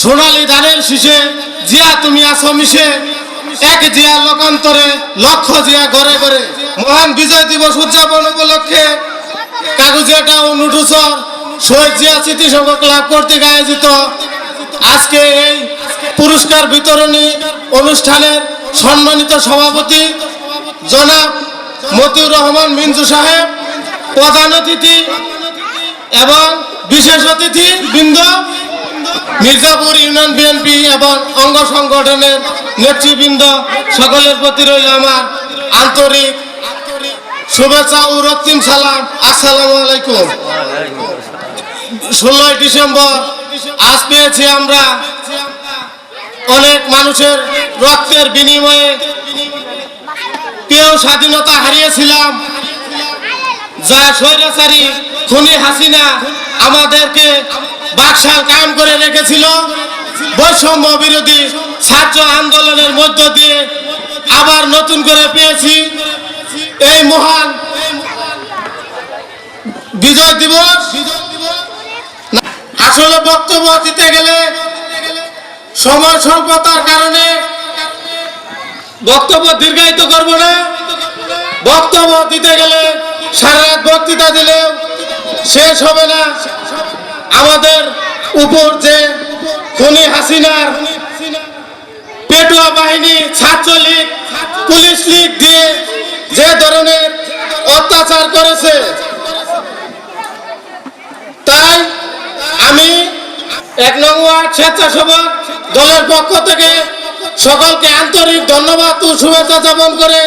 সোনালী ধানের শীষে জিয়া তুমি আসো মিশে। এক জিয়া লোকান্তরে, লক্ষ জিয়া ঘরে ঘরে। মহান বিজয় দিবস উদযাপন উপলক্ষে কাগজিয়া ও উঠুসর শহীদ জিয়া স্মৃতি সংঘ ক্লাব কর্তৃক আয়োজিত। আজকে এই পুরস্কার বিতরণী অনুষ্ঠানের সম্মানিত সভাপতি জনাব মতিউর রহমান মিঞ্জু সাহেব, প্রধান অতিথি এবং বিশেষ অতিথি বৃন্দ মির্জাপুর ইউনিয়ন বিএনপি এবং অঙ্গ সংগঠনের নেতৃবৃন্দ সকলের প্রতি রইল আমার আন্তরিক শুভেচ্ছা ও রক্তিম সালাম। আসসালামু আলাইকুম। ষোলোই ডিসেম্বর, আজ পেয়েছি আমরা অনেক মানুষের রক্তের বিনিময়ে কেউ স্বাধীনতা হারিয়েছিলাম। যা স্বৈরাচারী খুনি হাসিনা আমাদেরকে বাকশাল কায়েম করে রেখেছিল। বৈষম্য বিরোধী ছাত্র আন্দোলনের মধ্য দিয়ে আবার নতুন করে পেয়েছি। এই মহান বিজয় দিবস আসলে বক্তব্য দিতে গেলে সময় স্বল্পতার কারণে বক্তব্য দীর্ঘায়িত করব না। বক্তব্য দিতে গেলে সারা রাত বক্তৃতা দিলেও শেষ হবে না। আমাদের উপর যে খনি হাসিনার পেটুয়া বাহিনী, ছাত্রলীগ, পুলিশ লীগ দিয়ে যে ধরনের অত্যাচার করেছে, তাই আমি এক নং ওয়ার্ড স্বেচ্ছাসেবক দলের পক্ষ থেকে সকলকে আন্তরিক ধন্যবাদ ও শুভেচ্ছা জ্ঞাপন করে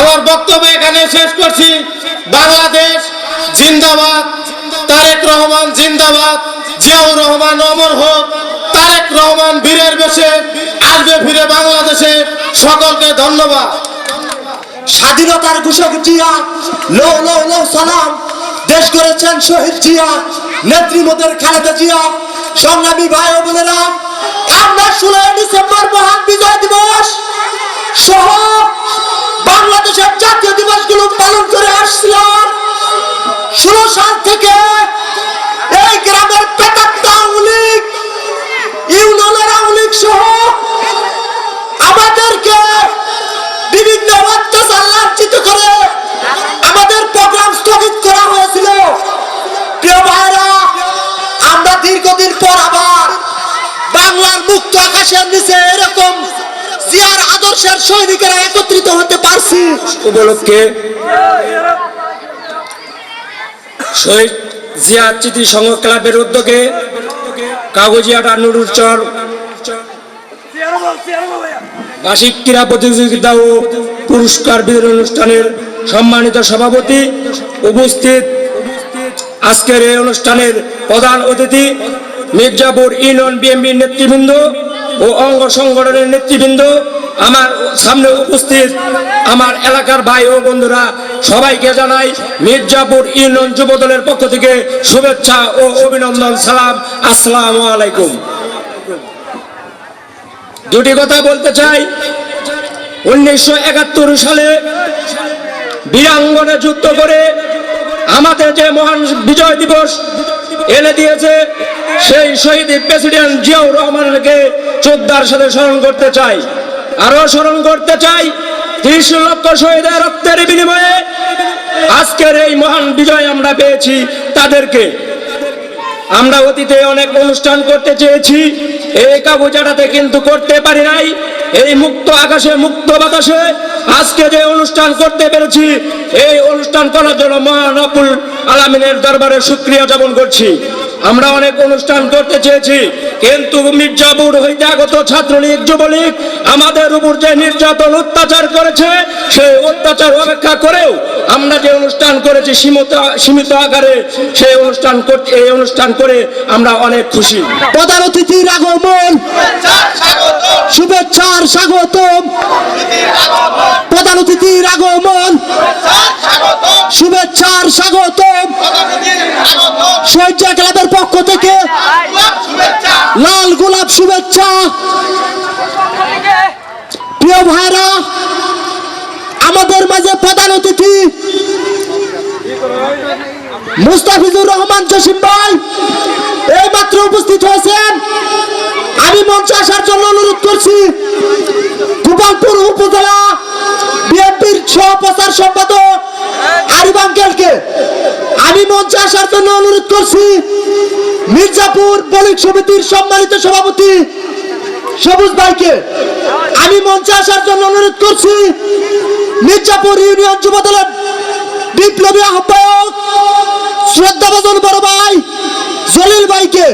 আমার বক্তব্য এখানে শেষ করছি। বাংলাদেশ জিন্দাবাদ। রহমান জিন্দাবাদ, জিয়াউর রহমান অমর হোক, তারেক রহমান বীরের বেশে আসবে ফিরে বাংলাদেশে, সকলকে ধন্যবাদ। স্বাধীনতার ঘোষক জিয়া লো লো লো সালাম। দেশ করেছেন শহীদ জিয়া নেত্রীমতের খালেদা জিয়া। সংগ্রামী ভাই ও বোনেরা, আমরা ষোলোই ডিসেম্বর মহান বিজয় দিবস সহ বাংলাদেশের জাতীয় দিবসগুলো পালন করে আসছিলাম। ষোলো সাল থেকে আমাদের প্রোগ্রাম স্থগিত করা হয়েছিল। প্রিয় ভাইরা আমরা দীর্ঘদিন পর আবার বাংলার মুক্ত আকাশের নিচে এরকম জিয়ার আদর্শের সৈনিকেরা একত্রিত হতে পারছি। উপলক্ষে শহীদ জিয়া স্মৃতি সংঘ ক্লাবের উদ্যোগে কাগজিয়াটা নুরুচর বার্ষিক ক্রীড়া প্রতিযোগিতা ও পুরস্কার বিতরণ অনুষ্ঠানের সম্মানিত সভাপতি উপস্থিত আজকের এই অনুষ্ঠানের প্রধান অতিথি মির্জাপুর ইউনিয়ন বিএমপির নেতৃবৃন্দ ও অঙ্গ সংগঠনের নেতৃবৃন্দ, আমার সামনে উপস্থিত আমার এলাকার ভাই ও বন্ধুরা, সবাইকে জানাই মির্জাপুর ইউনিয়ন যুব দলের পক্ষ থেকে শুভেচ্ছা ও অভিনন্দন, সালাম, আসসালামু আলাইকুম। দুটি কথা বলতে চাই। উনিশশো একাত্তর সালে বীরাঙ্গনে যুদ্ধ করে আমাদের যে মহান বিজয় দিবস এনে দিয়েছে, সেই শহীদ প্রেসিডেন্ট জিয়াউর রহমানকে শ্রদ্ধার সাথে স্মরণ করতে চাই। আরও স্মরণ করতে চাই, ত্রিশ লক্ষ শহীদের রক্তের বিনিময়ে আজকের এই মহান বিজয় আমরা পেয়েছি তাদেরকে। আমরা অতীতে অনেক অনুষ্ঠান করতে চেয়েছি, এই কাবুজাটাতে কিন্তু করতে পারি নাই। এই মুক্ত আকাশে, মুক্ত বাতাসে আজকে যে অনুষ্ঠান করতে পেরেছি, এই অনুষ্ঠান করার জন্য মহান আলামিনের আলমিনের দরবারে সুক্রিয়া যাপন করছি। আমরা অনেক অনুষ্ঠান করতে চেয়েছি কিন্তু মির্জাপুর হইতে আগত ছাত্রলীগ যুবলীগ আমাদের উপর যে নির্যাতন অত্যাচার করেছে সেই অত্যাচার অপেক্ষা করেও আমরা যে অনুষ্ঠান করেছি সীমিত সীমিত আকারে সেই অনুষ্ঠান করতে এই অনুষ্ঠান করে আমরা অনেক খুশি। প্রধান অতিথির আগমন। শুভেচ্ছার স্বাগতম। প্রধান অতিথির আগমন। শুভেচ্ছার স্বাগতম। শহীদ ক্লাবের পক্ষ থেকে লাল গোলাপ শুভেচ্ছা। প্রিয় ভাইরা, আমাদের মাঝে প্রধান অতিথি মুস্তাফিজুর রহমান জসিম ভাই। এই মাত্র উপস্থিত হয়েছেন। আমি মঞ্চে আসার জন্য অনুরোধ করছি, গোপালপুর উপজেলা বিএনপির সহপ্রচার সম্পাদক আরিফ আঙ্কেলকে। আমি মঞ্চে আসার জন্য অনুরোধ করছি, মির্জাপুর বণিক সমিতির সম্মানিত সভাপতি সবুজ ভাইকে। আমি মঞ্চে আসার জন্য অনুরোধ করছি, মির্জাপুর ইউনিয়ন যুব দলের বিপ্লবী আহ্বায়ক শ্রদ্ধাভাজন বড় ভাই জলিল ভাইকে।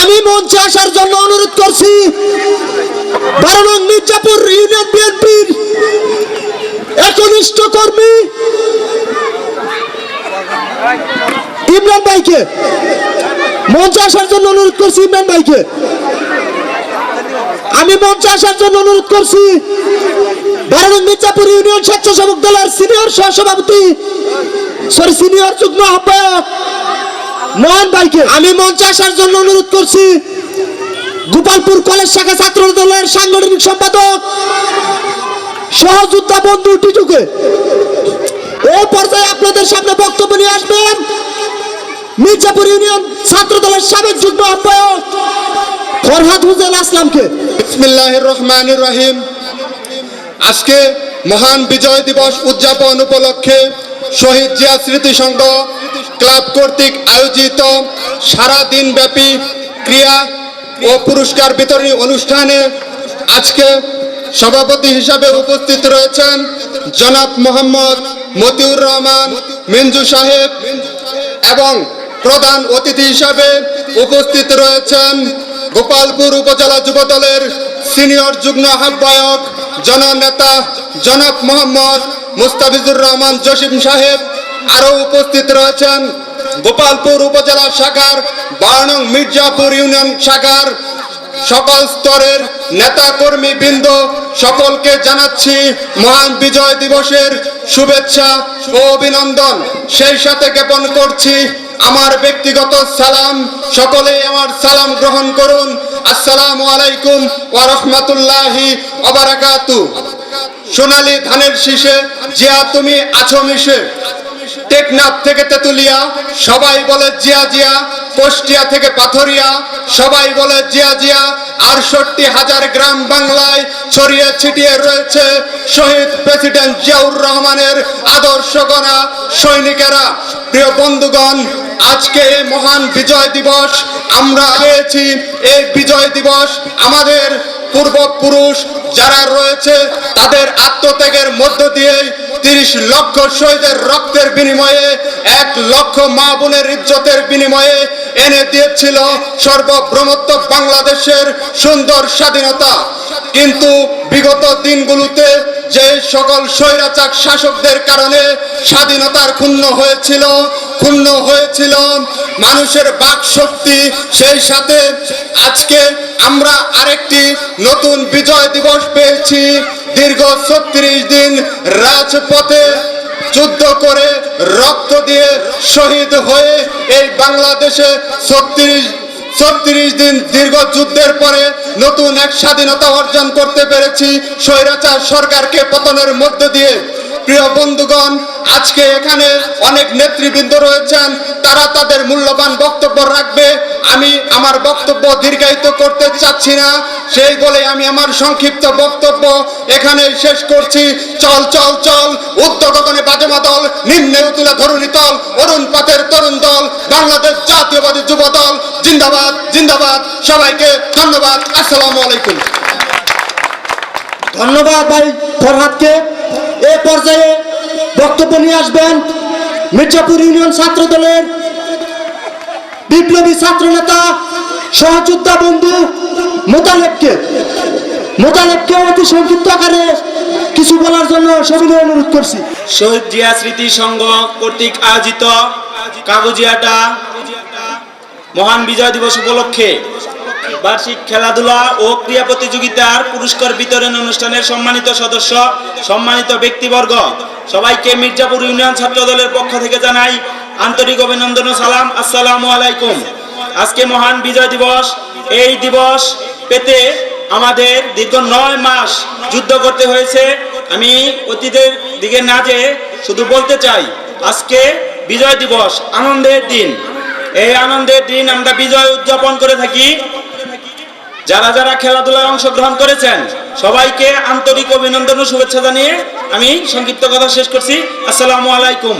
আমি মঞ্চে আসার জন্য অনুরোধ করছি, বারো মির্জাপুর ইউনিয়ন বিএনপির একনিষ্ঠ কর্মী ইমরান ভাইকে। মঞ্চে আসার জন্য অনুরোধ করছি ইমরান ভাইকে। আমি মঞ্চে আসার জন্য অনুরোধ করছি বারো মির্জাপুর ইউনিয়ন স্বেচ্ছাসেবক দলের সিনিয়র সহসভাপতি সরি সিনিয়র যুগ্ম আহ্বায়ক মোহন ভাইকে। আমি মঞ্চে আসার জন্য অনুরোধ করছি গোপালপুর কলেজ শাখা ছাত্র দলের সাংগঠনিক সম্পাদক, সহযোদ্ধা বন্ধু টিটুকে। এই পর্যায়ে আপনাদের সামনে বক্তব্য নিয়ে আসবেন মির্জাপুর ইউনিয়ন ছাত্র দলের সাবেক যুগ্ম আহ্বায়ক ফরহাদ হুসেন আসলামকে। বিসমিল্লাহির রহমানির রহিম। আজকে মহান বিজয় দিবস উদযাপন উপলক্ষে শহীদ জিয়া স্মৃতি সংঘ ক্লাব কর্তৃক আয়োজিত সারা দিন ব্যাপী ক্রিয়া ও পুরস্কার বিতরণী অনুষ্ঠানে আজকে সভাপতি হিসাবে উপস্থিত রয়েছেন জনাব মোহাম্মদ মতিউর রহমান মিঞ্জু সাহেব এবং প্রধান অতিথি হিসাবে উপস্থিত রয়েছেন গোপালপুর উপজেলা যুব দলের সিনিয়র যুগ্ম আহ্বায়ক জননেতা জনাব মোহাম্মদ মুস্তাফিজুর রহমান জসিম সাহেব। আরও উপস্থিত রয়েছেন গোপালপুর উপজেলা শাখার বারনং মির্জাপুর ইউনিয়ন শাখার সকল স্তরের নেতা কর্মী বৃন্দ সকলকে জানাচ্ছি মহান বিজয় দিবসের শুভেচ্ছা ও অভিনন্দন। সেই সাথে জ্ঞাপন করছি আমার ব্যক্তিগত সালাম। সকলেই আমার সালাম গ্রহণ করুন। আসসালামু আলাইকুম ওয়া রাহমাতুল্লাহি ওয়া বারাকাতু। সোনালী ধানের শীষে জিয়া তুমি আছো মিশে। টেকনাফ থেকে তেতুলিয়া, সবাই বলে জিয়া জিয়া, কুষ্টিয়া থেকে পাথরিয়া, সবাই বলে জিয়া জিয়া, আটষট্টি হাজার গ্রাম বাংলায় ছড়িয়ে ছিটিয়ে রয়েছে শহীদ প্রেসিডেন্ট জিয়াউর রহমানের আদর্শগণা সৈনিকেরা। প্রিয় বন্ধুগণ, আজকে এই মহান বিজয় দিবস আমরা পেয়েছি। এই বিজয় দিবস আমাদের পূর্বপুরুষ যারা রয়েছে, তাদের আত্মত্যাগের মধ্য দিয়ে তিরিশ লক্ষ শহীদের রক্তের বিনিময়ে, এক লক্ষ মা বোনের ইজ্জতের বিনিময়ে এনে দিয়েছিল সর্বভ্রমত্ব বাংলাদেশের সুন্দর স্বাধীনতা। কিন্তু বিগত দিনগুলোতে যে সকল স্বৈরাচার শাসকদের কারণে স্বাধীনতার ক্ষুণ্ণ হয়েছিল ক্ষুণ্ণ হয়েছিল, মানুষের বাক শক্তি সেই সাথে আজকে আমরা আরেকটি নতুন বিজয় দিবস পেয়েছি। দীর্ঘ ছত্রিশ দিন রাজপথে যুদ্ধ করে রক্ত দিয়ে শহীদ হয়ে এই বাংলাদেশে ছত্রিশ ছত্রিশ দিন দীর্ঘ যুদ্ধের পরে নতুন এক স্বাধীনতা অর্জন করতে পেরেছি। স্বৈরাচার সরকারকে পতনের মধ্য দিয়ে প্রিয় বন্ধুগণ, আজকে এখানে অনেক নেতৃবৃন্দ রয়েছেন, তারা তাদের মূল্যবান বক্তব্য রাখবে। আমি আমার বক্তব্য দীর্ঘায়িত করতে চাচ্ছি না, সেই বলে আমি আমার সংক্ষিপ্ত বক্তব্য এখানে শেষ করছি। চল চল চল উদ্যোগনে বাজমা দল, নিম্নে উতুলা ধরুনি দল, অরুণ পাতের তরুণ দল, বাংলাদেশ জাতীয়বাদী যুব দল, জিন্দাবাদ জিন্দাবাদ, সবাইকে ধন্যবাদ, আসসালামু আলাইকুম। ধন্যবাদ ভাই ফরহাদকে। এ পর্যায়ে বক্তব্য নিয়ে আসবেন মির্জাপুর ইউনিয়ন ছাত্র দলের বিপ্লবী ছাত্র নেতা সহযোদ্ধা বন্ধু মোতালেবকে। মোতালেবকে অতি সংক্ষিপ্ত আকারে কিছু বলার জন্য সবিনয় অনুরোধ করছি। শহীদ জিয়া স্মৃতি সংঘ কর্তৃক আয়োজিত কাগজিয়াটা মহান বিজয় দিবস উপলক্ষে বার্ষিক খেলাধুলা ও ক্রীড়া প্রতিযোগিতার পুরস্কার বিতরণ অনুষ্ঠানের সম্মানিত সদস্য, সম্মানিত ব্যক্তিবর্গ। সবাইকে মির্জাপুর ইউনিয়ন ছাত্র দলের পক্ষ থেকে জানাই আন্তরিক অভিনন্দন ও সালাম। আসসালামু আলাইকুম। আজকে মহান বিজয় দিবস। এই দিবস পেতে আমাদের দীর্ঘ নয় মাস যুদ্ধ করতে হয়েছে। আমি অতীতের দিকে না যে শুধু বলতে চাই, আজকে বিজয় দিবস, আনন্দের দিন। এই আনন্দের দিন আমরা বিজয় উদযাপন করে থাকি। যারা যারা খেলাধুলায় অংশগ্রহণ করেছেন, সবাইকে আন্তরিক অভিনন্দন ও শুভেচ্ছা জানিয়ে আমি সংক্ষিপ্ত কথা শেষ করছি। আসসালামু আলাইকুম।